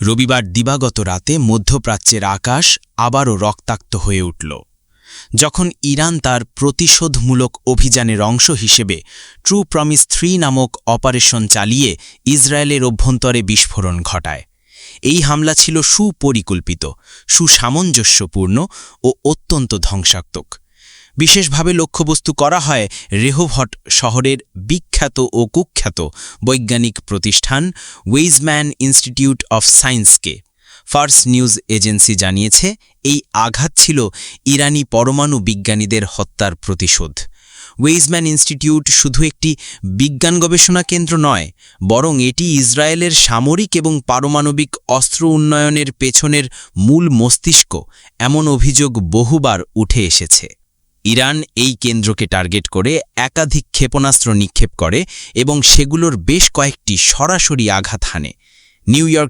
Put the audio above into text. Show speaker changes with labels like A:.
A: রবিবার দিবাগত রাতে মধ্যপ্রাচ্যের আকাশ আবারও রক্তাক্ত হয়ে উঠল। যখন ইরান তার প্রতিশোধমূলক অভিযানের অংশ হিসেবে ট্রু প্রমিস থ্রি নামক অপারেশন চালিয়ে ইসরায়েলের অভ্যন্তরে বিস্ফোরণ ঘটায়, এই হামলা ছিল সুপরিকল্পিত, সুসামঞ্জস্যপূর্ণ ও অত্যন্ত ধ্বংসাত্মক। বিশেষভাবে লক্ষ্যবস্তু করা হয় রেহোভট শহরের বিখ্যাত ও কুখ্যাত বৈজ্ঞানিক প্রতিষ্ঠান ওয়েইজম্যান ইনস্টিটিউট অফ সায়েন্সকে। ফার্স নিউজ এজেন্সি জানিয়েছে, এই আঘাত ছিল ইরানি পরমাণু বিজ্ঞানীদের হত্যার প্রতিশোধ। ওয়েইজম্যান ইনস্টিটিউট শুধু একটি বিজ্ঞান গবেষণা কেন্দ্র নয়, বরং এটি ইসরায়েলের সামরিক এবং পারমাণবিক অস্ত্র উন্নয়নের পেছনের মূল মস্তিষ্ক, এমন অভিযোগ বহুবার উঠে এসেছে। ইরান এই কেন্দ্রকে টার্গেট করে একাধিক ক্ষেপণাস্ত্র নিক্ষেপ করে এবং সেগুলোর বেশ কয়েকটি সরাসরি আঘাত হানে। New York